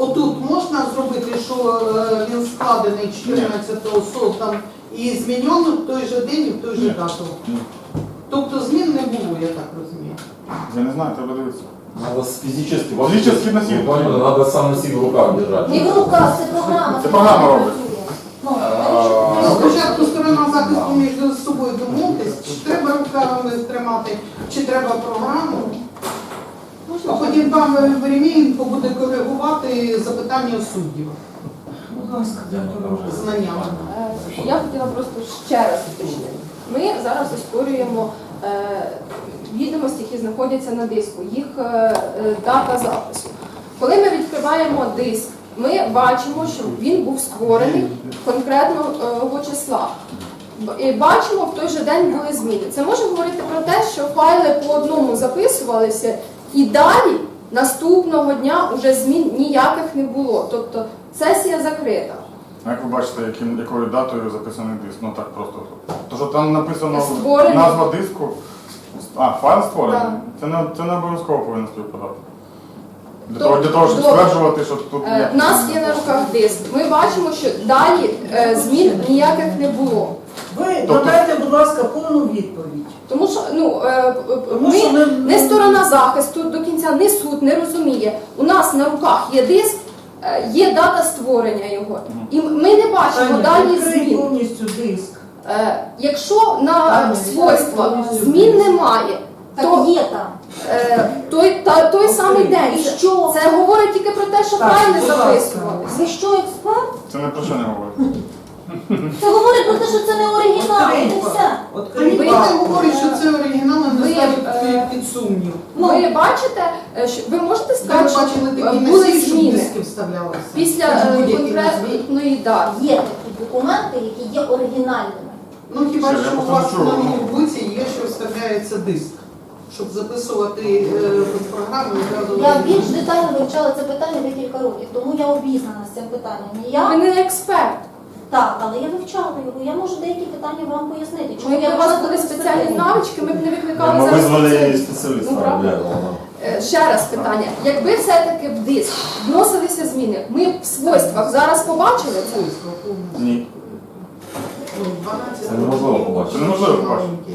отут можна зробити, що е, він складений 14-го СО і змінено в той же день і в той же дату. Ні. Тобто змін не було, я так розумію. Я не знаю, треба дивитися. Надо с физически. Физически носить. Понял, надо сам носить в руках держать. Не в руках, це програма. Це програма робить. Ну, Ну, Спочатку сторона захисту між собою домовитись, чи треба руками тримати, чи треба програму. А потім пан Веремієнко буде коригувати запитання суддів Будь ласка, знаннями. Е, Я хотіла просто ще раз уточнити. Ми зараз оспорюємо е, відомості, які знаходяться на диску, їх е, е, дата запису. Коли ми відкриваємо диск, ми бачимо, що він був створений конкретного числа. Бачимо, в той же день були зміни. Це може говорити про те, що файли по одному записувалися, і далі наступного дня вже змін ніяких не було. Тобто сесія закрита. А як ви бачите, яким, якою датою записаний диск? Ну так просто. То, що там написано Створений. назва диску. А, файл створений? Так. Це не, це не обов'язково повинно співпадати. Для Добре, того, для того, щоб добре. стверджувати, що тут Е. У нас є на руках диск. Ми бачимо, що далі е, змін ніяких не було. Ви Тобто- надайте, будь ласка, повну відповідь. Тому що ну е, що ми не сторона захисту до кінця, не суд не розуміє. У нас на руках є диск, е, є дата створення його, і ми не бачимо Таня, далі відкрий змін. повністю диск. Е, Якщо на Таня, свойства змін немає, то є там. е, той та той самий день. І Це- що? Це говорить тільки про те, що Так, будь ласка. записувалися. Ви що, експерт? Це не про що не говорить. Це говорить про те, що це не оригінал, і все. Ви- говорить, що це оригінал, а не ставить е, під сумнів. Ну, Ви бачите, е, що ви можете Ви сказати, що бачили такі були зміни диски вставлялися. після Це е, конкретної дати. Є такі документи, які є оригінальними. Ну хіба що у вас на ноутбуці є, що вставляється диск, щоб записувати е, без програми одразу. Я більш детально вивчала це питання декілька років, тому я обізнана з цим питанням. І Ви Я не експерт. так, але я вивчала його. Я можу деякі питання вам пояснити. Чому Якби я у вас вважаю були це спеціальні експертизою. навички, ми б не викликали Мы зараз вызвали спеціалістів. специалиста Ну, правда? для этого. Е, Ще раз питання. Якби все-таки в диск вносилися зміни, ми б в свойствах зараз побачили це? Свойства повністю. Ні. Ну, 12 Це неможливо років. побачити. Це неможливо побачити.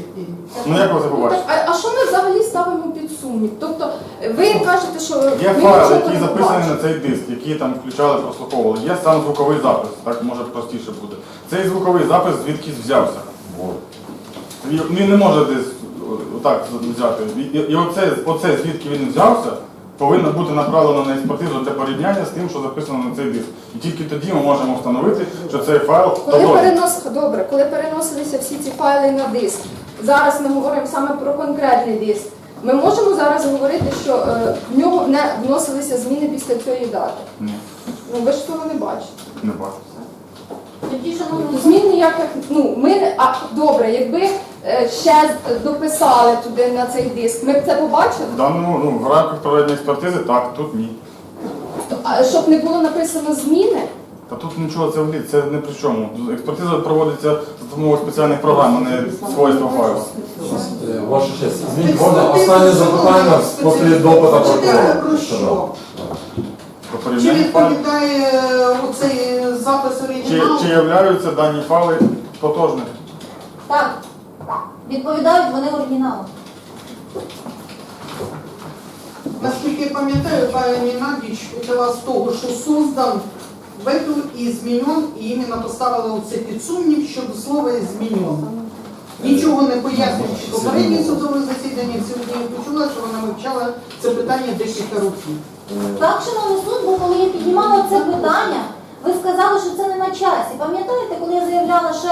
Ну як ви це Ну, так, а, а що ми взагалі ставимо під сумнів? Тобто ви кажете, що Є ми файл, нічого який не записаний побачимо. на цей диск, який там включали, прослуховували. Є сам звуковий запис, так може простіше буде. Цей звуковий запис звідкись взявся. Він не може десь отак взяти. І, і оце, оце звідки він взявся, повинно бути направлено на експертизу для порівняння з тим, що записано на цей диск. І тільки тоді ми можемо встановити, що цей файл Коли перенос... Добре, коли переносилися всі ці файли на диск, зараз ми говоримо саме про конкретний диск. Ми можемо зараз говорити, що е, в нього не вносилися зміни після цієї дати. Ні, Ну ви ж того не бачите. не бачу. Тоді, шановні Змін ніяких, ну ми не- а добре, якби е, ще дописали туди на цей диск, ми б це побачили. В даному ну, в рамках проведення експертизи так, тут ні. А щоб не було написано зміни, Та тут нічого це вліт, це не при чому. Експертиза проводиться за допомогою спеціальних програм, а не свойства файлу. Ваша честь, извините, можно останнє запитання после допита про прокурора? Про Чи порівняння файлів. відповідає е, оцей запис Чи, оригіналу? чи являються дані файли тотожними? Так, відповідають вони оригіналу. Наскільки я пам'ятаю, пані Надіч почала з того, що создан в эту і змінен, і іменно поставила це під сумнів щодо слова змінен. Нічого не пояснюючи попереднє судове засідання, сьогодні я почула, що вона вивчала це питання декілька років. Так, шановний суд, бо коли я піднімала це питання, ви сказали, що це не на часі. Пам'ятаєте, коли я заявляла ще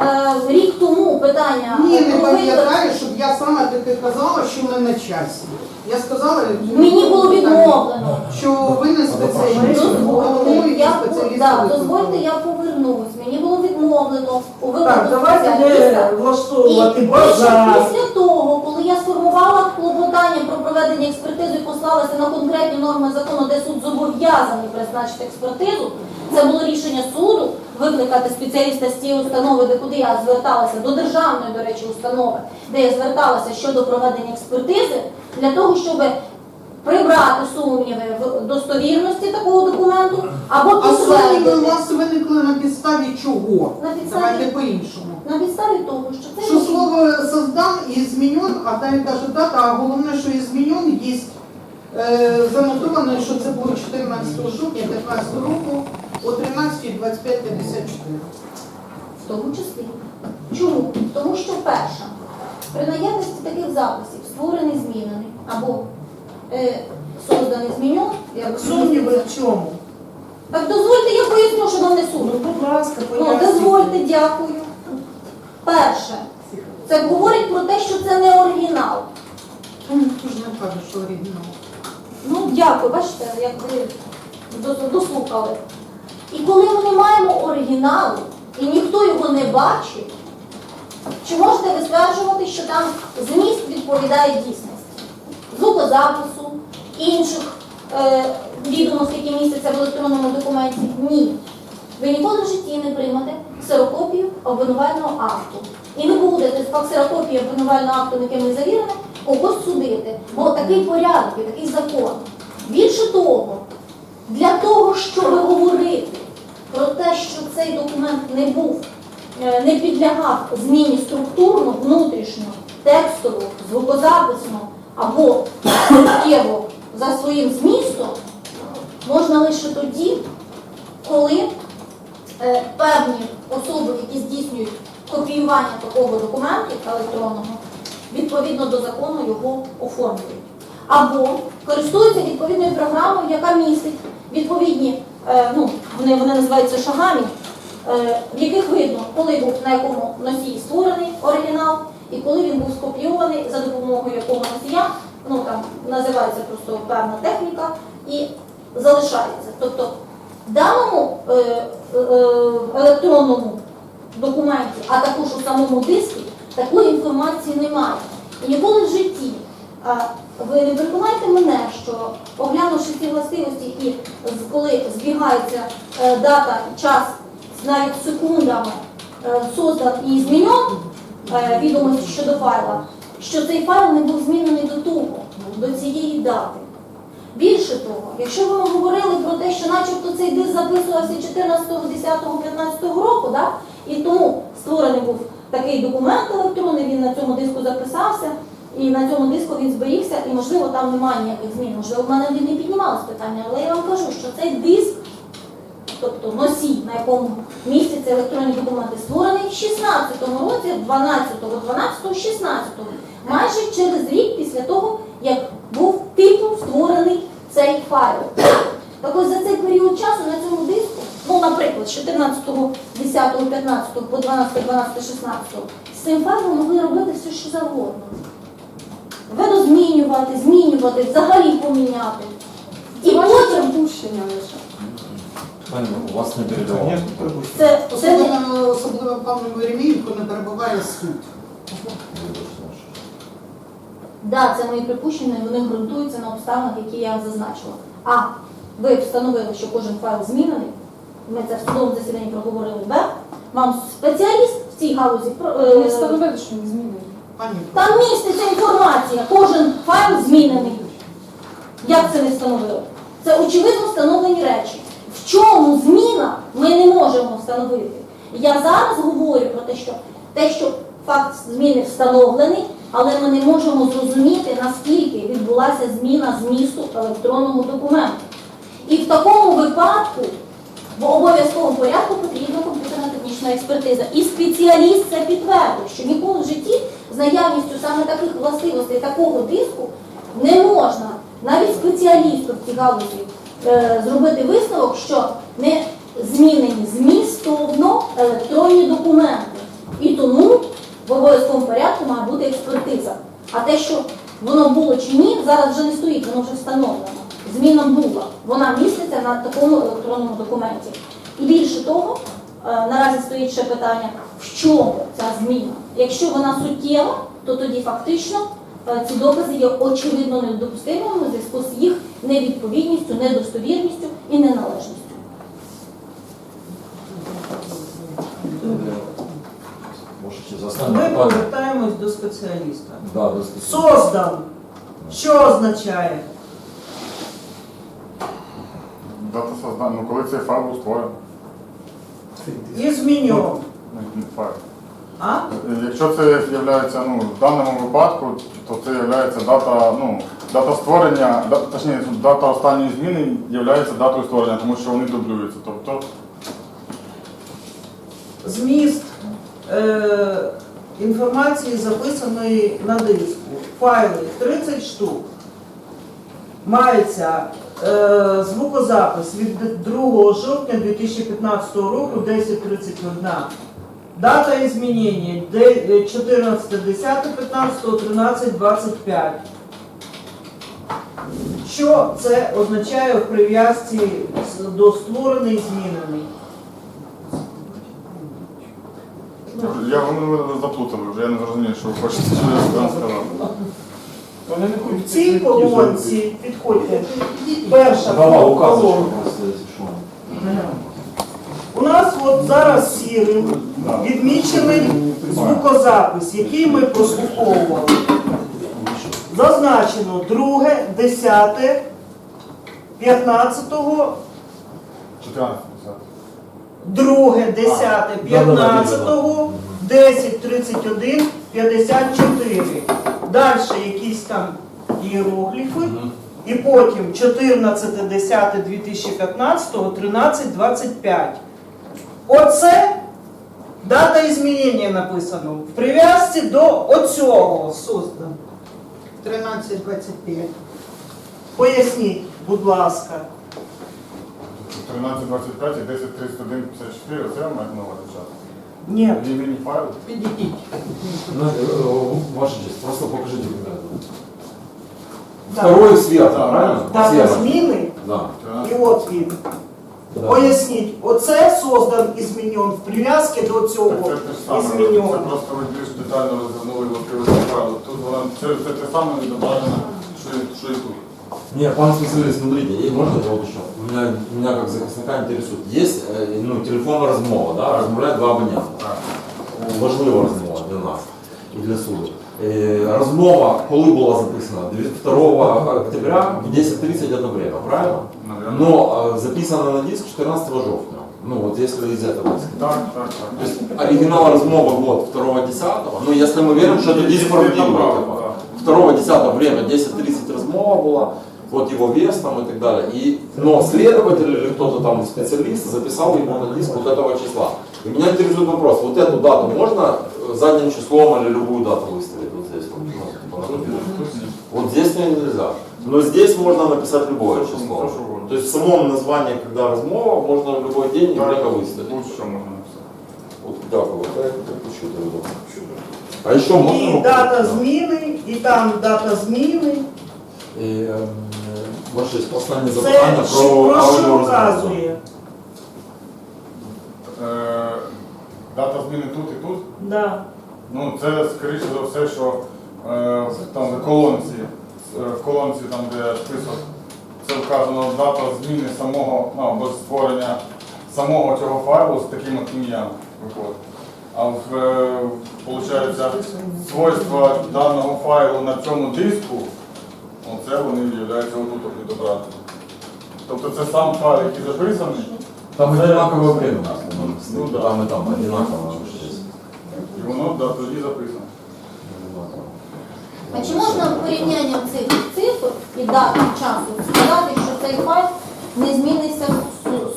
е, рік тому питання? Ні, не пам'ятаю, щоб я саме таки казала, що не на часі. Я сказала, Мені було відмовлено. що ви не спеціаліст, Дозвольте, головою я, да, дозвольте, я повернусь. Мені було відмовлено у Так, давайте спеціаліста. влаштовувати І базар. після того, коли я сформувала клопотання про проведення експертизи і послалася на конкретні норми закону, де суд зобов'язаний призначити експертизу, це було рішення суду викликати спеціаліста з цієї установи, де куди я зверталася, до державної, до речі, установи, де я зверталася щодо проведення експертизи, для того, щоб прибрати сумніви в достовірності такого документу або А сумніви у підтвердити вас виникли на підставі чого? На підставі- Давайте по-іншому. на підставі того, що це Що слово создан і змінен, а далі каже дата, а головне, що і змінен є е, занотовано, що це було 14 жовтня 15 року о 13.25.54. В тому числі. Чому? Тому що перше, при наявності таких записів створений змінений або е, созданий змінен, як Сумніви в чому? Так дозвольте, я поясню, що вам не Ну, суду. будь ласка, Ну, дозвольте, дякую. Перше, це говорить про те, що це не оригінал. Ну, ж не каже, що оригінал. Ну, дякую, бачите, як ви дос- дослухали. І коли ми не маємо оригіналу, і ніхто його не бачить, чи можете ви стверджувати, що там зміст відповідає дійсності? Звукозапису, інших е, відомостей, які містяться в електронному документі? Ні. Ви ніколи в житті не приймете ксерокопію обвинувального акту. І не будете з ксерокопії обвинувального акту, яким не завірене, когось судити. Бо такий порядок і такий закон. Більше того, для того, щоб говорити про те, що цей документ не був, е, не підлягав зміні структурно, внутрішньо, текстово, звукозаписно або суттєво за своїм змістом, можна лише тоді, коли е, певні особи, які здійснюють копіювання такого документу електронного, відповідно до закону його оформлюють. Або користуються відповідною програмою, яка містить відповідні, е, ну, вони, вони називаються шагами, е, в яких видно, коли був на якому носії створений оригінал, і коли він був скопійований за допомогою якого носія, ну там називається просто певна техніка і залишається. Тобто в даному е, е, електронному документі, а також у самому диску, такої інформації немає. І ніколи в житті ви не переконайте мене, що оглянувши ці властивості і коли збігається е, дата, час навіть секундами е, создан і змінен е, відомості щодо файла, що цей файл не був змінений до того, до цієї дати. Більше того, якщо ви говорили про те, що начебто цей диск записувався 14, 10, 15 року, да? і тому створений був такий документ електронний, він на цьому диску записався, і на цьому диску він зберігся, і можливо там немає ніяких змін. Можливо, в мене він не піднімалось питання, але я вам кажу, що цей диск, тобто носій, на якому містяться електронні документи, створений в 16-му році, 12-го, 12-го, 16-го, майже через рік після того, як був типу створений цей файл. Так ось за цей період часу на цьому диску, ну, наприклад, з 14, 10, 15 по 12, 12, 16, з цим файлом могли робити все, що завгодно. Видозмінювати, змінювати, взагалі поміняти. І потім припущення лише. Пані, у вас не передавав. це, це Особливо, особливо пану Вереміївку не перебуває суд. Да, це мої припущення, і вони ґрунтуються на обставинах, які я зазначила. А ви встановили, що кожен файл змінений. Ми це в судовому засіданні проговорили. Б. Вам спеціаліст в цій галузі про- е, Не встановили, що він змінений. Пані, там міститься інформація. Кожен файл змінений. Як це не встановили? Це очевидно встановлені речі. Чому зміна ми не можемо встановити. Я зараз говорю про те, що те, що факт зміни встановлений, але ми не можемо зрозуміти, наскільки відбулася зміна змісту електронного документу. І в такому випадку в обов'язковому порядку потрібна комп'ютерна технічна експертиза. І спеціаліст це підтвердив, що ніколи в житті з наявністю саме таких властивостей, такого диску не можна навіть спеціалісту в цій галузі зробити висновок, що не змінені змістовно електронні документи. І тому в обов'язковому порядку має бути експертиза. А те, що воно було чи ні, зараз вже не стоїть, воно вже встановлено. Зміна була. Вона міститься на такому електронному документі. І більше того, е, наразі стоїть ще питання, в чому ця зміна. Якщо вона суттєва, то тоді фактично е, ці докази є очевидно недопустимими у зв'язку з їх невідповідністю, недостовірністю і неналежністю. Ми повертаємось до спеціаліста. Да, до спеціаліста. Создан. Що означає? Дата создання, ну коли цей файл був створений. І змінював. Ну. А? Якщо це є ну, в даному випадку, то це є дата, ну, дата створення, да- точніше, дата останньої зміни є датою створення, тому що вони дублюються. Тобто Зміст е, інформації записаної на диску. Файли 30 штук. Мається е, звукозапис від 2 жовтня 2015 року 10.31. Дата змінення 14.10.15, 13.25. Що це означає в прив'язці до створений змінений? я вони заплутали вже, я не зрозумію, що ви хочете, що я сказав. В цій колонці, підходьте, перша колонка. У нас от зараз сірим відмічений звукозапис, який ми прослуховували. Зазначено 2, 10, 15, 2, 10, 15, 10, 31, 54. Далі якісь там іерогліфи. І потім 14, 10, 2015, 13, 25. Оце дата змінення написано в прив'язці до оцього. Создан. 13.25. Поясніть, будь ласка. 13.25 і 10.31.54, це я маю на увазі. Ні. Імені файл. Підійдіть. Ну, э, Ваша честь, просто покажите, когда это. Да. Второй сверху, Да. правильно? Дата Слева. зміни, 13. і от він. Да. Поясніть, оце создан і змінен в прив'язці до Це цього те ж і саме, це просто ви більш детально розвернули в файлу. Тут вона це, це те саме відображено, що, і- що і тут. Не, пан специалист, смотрите, и можно я вот еще? Меня, меня как захисника интересует. Есть э, ну, телефон розмова, да, розмовляють два абонента. Важлива розмова для нас і для суду. Е, Розмова, коли була записана? 2 октября в 10.30 это время, правильно? Но э, записано на диск 14 жовтня. Ну вот если из этого исходить. Так, так, То так. есть оригинал размова вот 2 10 ну если мы верим, что это диск правдивый. типа. 2 10 время 10.30 размова была, вот его вес там и так далее. И, но следователь или кто-то там специалист записал ему на диск вот этого числа. И меня интересует вопрос, вот эту дату можно э, задним числом или любую дату выставить Вот здесь мне нельзя. Но здесь можно написать любое число. То есть в самом названии, когда размова, можно в любой день и время выставить. Будь-що можна написати. Вот дякую, вот я пропущу это видно. А еще можно... І дата зміни, і там дата зміни. І, ем, ваше є останнє Це запитання що- про про що аудіорозмову. вказує? Е, дата зміни тут і тут. Да. Ну, це скоріше за все, що е, в- там в колонці, е, в колонці, там, де список, це вказано дата зміни самого, ну, або створення самого цього файлу з таким от ім'ям виходить. А в, е, получається, свойства даного файлу на цьому диску, оце вони являються отут от. Тобто це сам файл, який записаний, Там одинаковое время. Ну, Ну, да. Там и там одинаково. і воно да, тоді записано. А чи можна порівнянням цих цифр і дати часу сказати, що цей файл не зміниться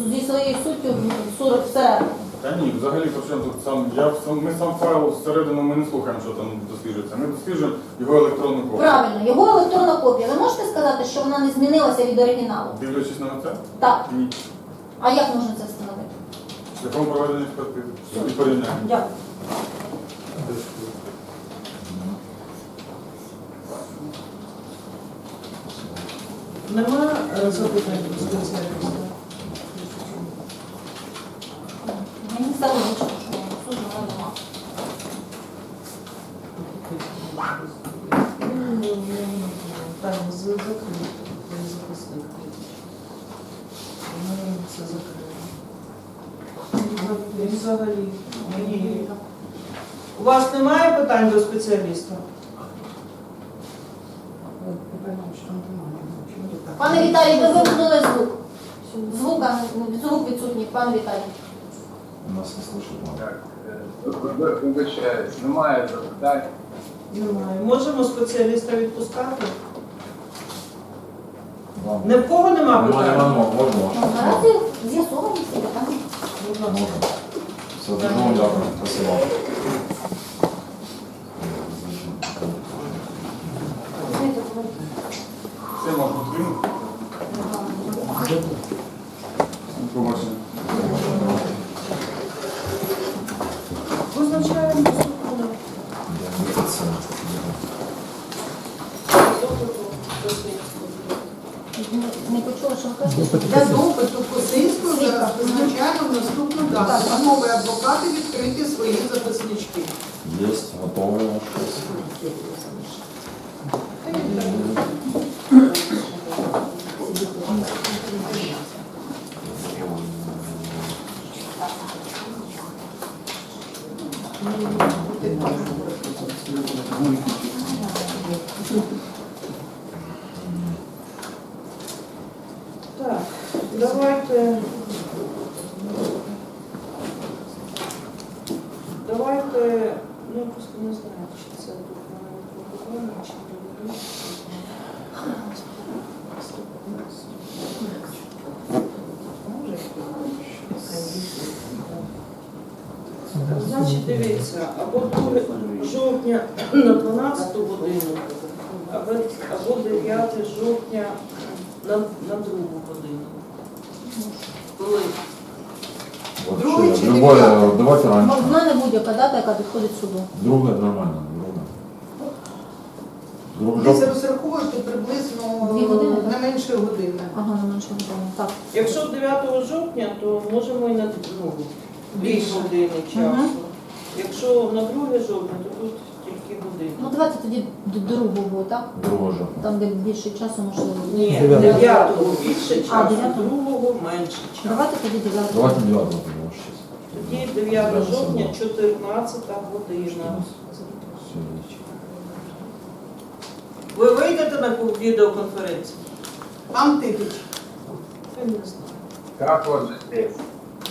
зі своєю суттю в 40 всередину? Та ні, взагалі по тут сам я сам ми сам файл всередину ми не слухаємо, що там досліджується. Ми досліджуємо його електронну копію. Правильно, його електронна копія. Ви можете сказати, що вона не змінилася від оригіналу? Дивлячись на це, Так. ні. А як можна це встановити? Шляхом проведення експертизи і порівняння. Дякую. Нема е, запитань до спеціаліста? Мені що нема. Там закрито, записник. Ми це закрили. Взагалі. У вас немає питань до спеціаліста? Пане Віталій, ви вимкнули звук. Звука, звук відсутній, пан Віталій. Нас не слышать. Так, е, вибачаюсь, немає запитань. Немає. Можемо спеціаліста відпускати? Ні в кого нема Можна, питань? можна. Наразі з'ясовані всі питання. Можна. Все, дуже вам дякую. Спасибо. Це можна отримати. Побачення. Визначаємо наступне. Не почула, що ви кажете? Для допиту Косинського зараз визначаємо наступну дату. Панове адвокати відкриті свої записнички. Есть, готовы щось. Так, давайте. Давайте, ну я просто не знаю, чи це тут в мене протокольно, чи не буде. Значить, дивіться, або 2 жовтня на 12 годину, або, або 9 жовтня на, на другу годину. Коли? Другий Вообще, чи любое, дев'ятий? давайте раньше. В мене будь-яка дата, яка підходить суду. Друге нормально, друге. Десь розраховуєте приблизно Дві години, не менше години. Ага, не менше години. Так. Якщо 9 жовтня, то можемо і на ну, більше години часу. Мгм. Якщо на 2 жовтня, то тут тільки година. Ну давайте тоді до другого, так? Друге же. Там, де більше часу, можливо. Ні, Дев'ятого. 9 більше А, часу, дев'ятого. 2 менше часу. Давайте тоді 9. Давайте дев'ятого тоді. Тоді 9 жовтня, 14 година. Ви вийдете на відеоконференцію? Пан Тихич. Я не знаю. От?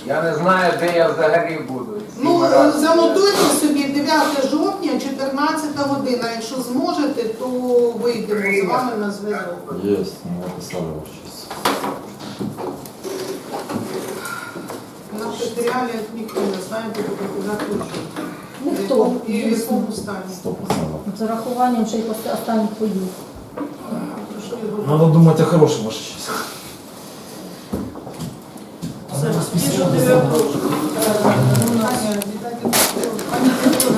Я не знаю, де я взагалі буду. Всі Ну, разом. занотуйте собі 9 жовтня, 14 година. Якщо зможете, то вийдемо з вами на зв'язок. Есть, мы написали ваш честь. На матеріалі ніхто не знає, доказати що. Ніхто. І в якому стані. Сто процентов. З урахуванням ще й пос- останніх подій. Надо думать о хорошем, ваша честь. Все, тоді 9 жовтня.